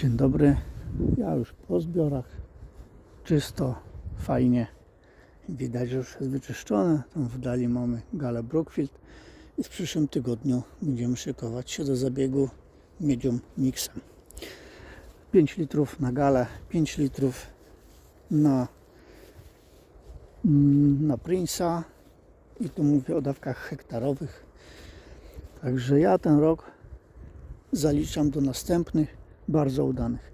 Dzień dobry. Ja już po zbiorach. Czysto, fajnie. Widać, że już jest wyczyszczone. Tam w dali mamy galę Brookfield. I w przyszłym tygodniu będziemy szykować się do zabiegu medium mixem. 5 litrów na galę, 5 litrów na, mm, na Prince'a. I tu mówię o dawkach hektarowych. Także ja ten rok zaliczam do następnych, bardzo udanych.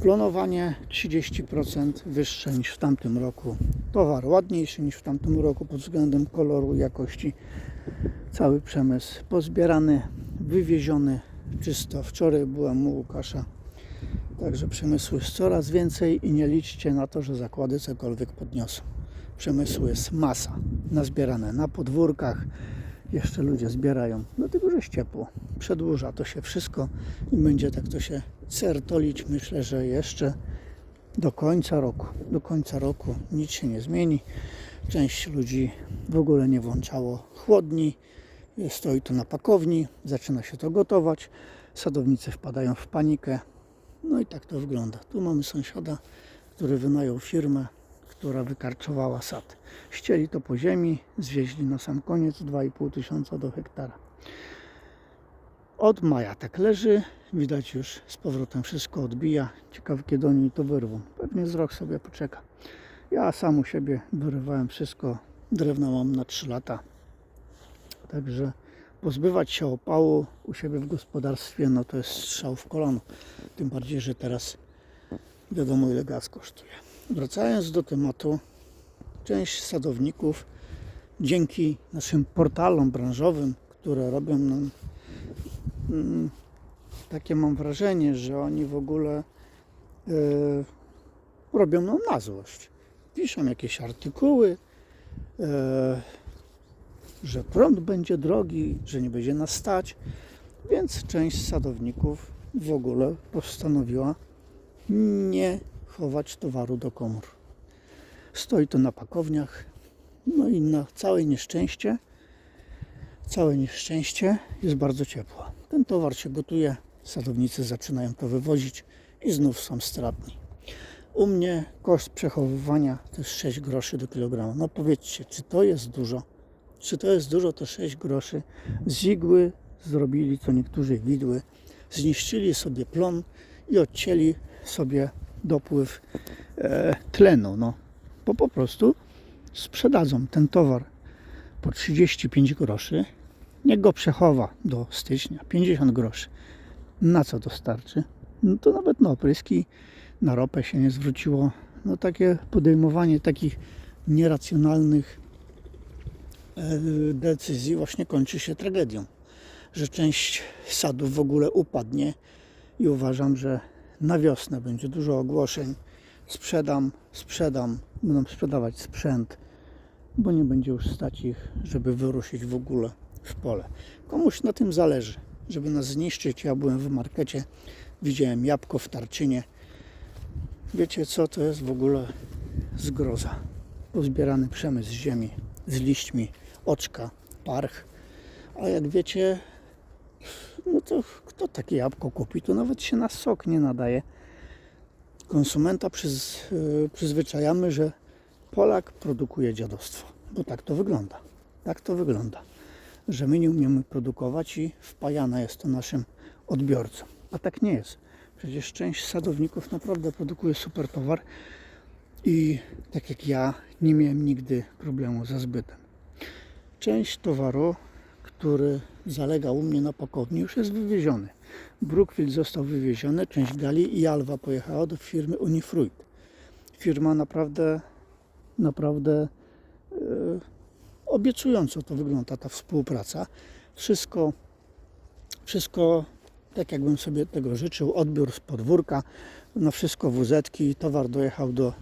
Klonowanie 30% wyższe niż w tamtym roku. Towar ładniejszy niż w tamtym roku pod względem koloru, jakości. Cały przemysł pozbierany, wywieziony czysto. Wczoraj byłem u Łukasza. Także przemysłu jest coraz więcej i nie liczcie na to, że zakłady cokolwiek podniosą. Przemysłu jest masa. Nazbierane na podwórkach, jeszcze ludzie zbierają, dlatego że jest ciepło. Przedłuża to się wszystko i będzie tak to się certolić. Myślę, że jeszcze do końca roku. Do końca roku nic się nie zmieni. Część ludzi w ogóle nie włączało chłodni. Stoi to na pakowni, zaczyna się to gotować. Sadownicy wpadają w panikę. No i tak to wygląda. Tu mamy sąsiada, który wynajął firmę, która wykarczowała sad. Ścieli to po ziemi, zwieźli na sam koniec 2,5 tysiąca do hektara. Od maja tak leży, widać już z powrotem wszystko odbija. Ciekawe kiedy oni to wyrwą. Pewnie z rok sobie poczeka. Ja sam u siebie wyrywałem wszystko. Drewna mam na 3 lata. Także pozbywać się opału u siebie w gospodarstwie, no to jest strzał w kolano. Tym bardziej, że teraz wiadomo ile gaz kosztuje. Wracając do tematu, część sadowników dzięki naszym portalom branżowym, które robią nam mm, takie mam wrażenie, że oni w ogóle e, robią nam na złość. Piszą jakieś artykuły, e, że prąd będzie drogi, że nie będzie nas stać, więc część sadowników w ogóle postanowiła nie chować towaru do komór. Stoi to na pakowniach. No i na całe nieszczęście, całe nieszczęście jest bardzo ciepło. Ten towar się gotuje, sadownicy zaczynają to wywozić i znów są stratni. U mnie koszt przechowywania to jest 6 groszy do kilograma. No powiedzcie, czy to jest dużo? Czy to jest dużo, to 6 groszy? Z igły zrobili, co niektórzy widły, zniszczyli sobie plon i odcięli sobie dopływ e, tlenu. No. Bo po prostu sprzedadzą ten towar po 35 groszy. Niech go przechowa do stycznia, 50 groszy. Na co to starczy? No to nawet na opryski, na ropę się nie zwróciło. No takie podejmowanie takich nieracjonalnych e, decyzji właśnie kończy się tragedią. Że część sadów w ogóle upadnie i uważam, że na wiosnę będzie dużo ogłoszeń. Sprzedam, sprzedam, będą sprzedawać sprzęt, bo nie będzie już stać ich, żeby wyruszyć w ogóle w pole. Komuś na tym zależy, żeby nas zniszczyć. Ja byłem w markecie, widziałem jabłko w tarczynie. Wiecie co to jest w ogóle zgroza? Pozbierany przemysł z ziemi, z liśćmi, oczka, parch. A jak wiecie, no to kto takie jabłko kupi? To nawet się na sok nie nadaje. Konsumenta przyz, y, przyzwyczajamy, że Polak produkuje dziadostwo, bo tak to wygląda. Tak to wygląda, że my nie umiemy produkować i wpajane jest to naszym odbiorcom. A tak nie jest. Przecież część sadowników naprawdę produkuje super towar i tak jak ja nie miałem nigdy problemu ze zbytem. Część towaru który zalega u mnie na pakowni, już jest wywieziony. Brookfield został wywieziony, część gali i Alwa pojechała do firmy Unifruit. Firma naprawdę, naprawdę e, obiecująco to wygląda ta współpraca. Wszystko, wszystko tak jakbym sobie tego życzył. Odbiór z podwórka, no wszystko wuzetki, towar dojechał do,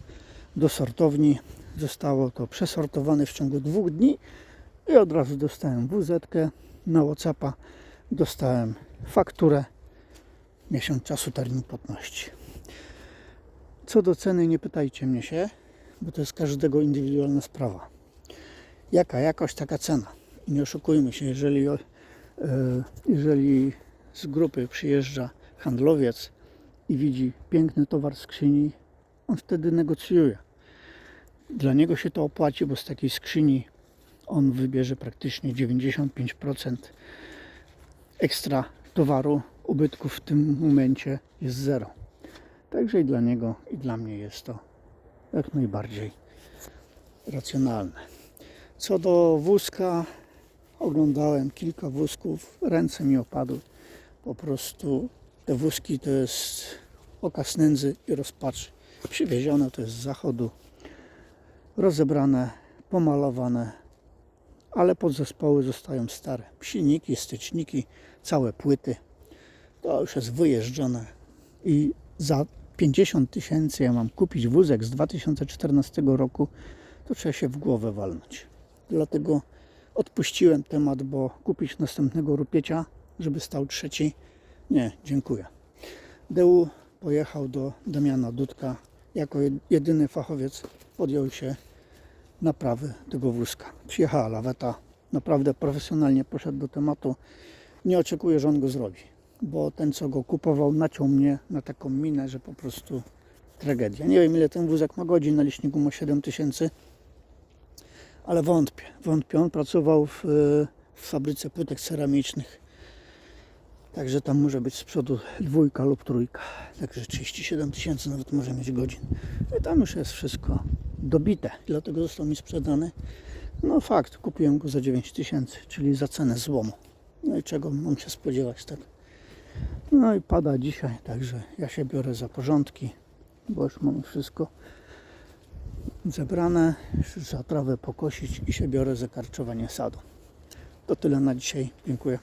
do sortowni. Zostało to przesortowane w ciągu dwóch dni i od razu dostałem WZ na Whatsappa, dostałem fakturę, miesiąc czasu termin płatności. Co do ceny nie pytajcie mnie się, bo to jest każdego indywidualna sprawa. Jaka jakość, taka cena. I nie oszukujmy się, jeżeli, e, jeżeli z grupy przyjeżdża handlowiec i widzi piękny towar skrzyni, on wtedy negocjuje. Dla niego się to opłaci, bo z takiej skrzyni on wybierze praktycznie 95% ekstra towaru. Ubytków w tym momencie jest zero. Także i dla niego, i dla mnie jest to jak najbardziej racjonalne. Co do wózka, oglądałem kilka wózków, ręce mi opadły. Po prostu te wózki to jest okaz nędzy i rozpaczy. Przywiezione to jest z zachodu, rozebrane, pomalowane, ale podzespoły zostają stare. Silniki, styczniki, całe płyty. To już jest wyjeżdżone i za 50 tysięcy ja mam kupić wózek z 2014 roku, to trzeba się w głowę walnąć. Dlatego odpuściłem temat, bo kupić następnego rupiecia, żeby stał trzeci, nie, dziękuję. DU pojechał do Damiana Dudka. Jako jed- jedyny fachowiec podjął się naprawy tego wózka. Przyjechała laweta, naprawdę profesjonalnie poszedł do tematu. Nie oczekuję, że on go zrobi, bo ten, co go kupował, naciął mnie na taką minę, że po prostu tragedia. Nie wiem, ile ten wózek ma godzin, na liczniku ma 7 tysięcy, ale wątpię, wątpię. On pracował w, w fabryce płytek ceramicznych, także tam może być z przodu dwójka lub trójka, także 37 tysięcy nawet może mieć godzin. I tam już jest wszystko dobite, dlatego został mi sprzedany. No fakt, kupiłem go za 9 tysięcy, czyli za cenę złomu. No i czego mam się spodziewać, tak? No i pada dzisiaj, także ja się biorę za porządki, bo już mam wszystko zebrane, za trawę pokosić i się biorę za karczowanie sadu. To tyle na dzisiaj. Dziękuję.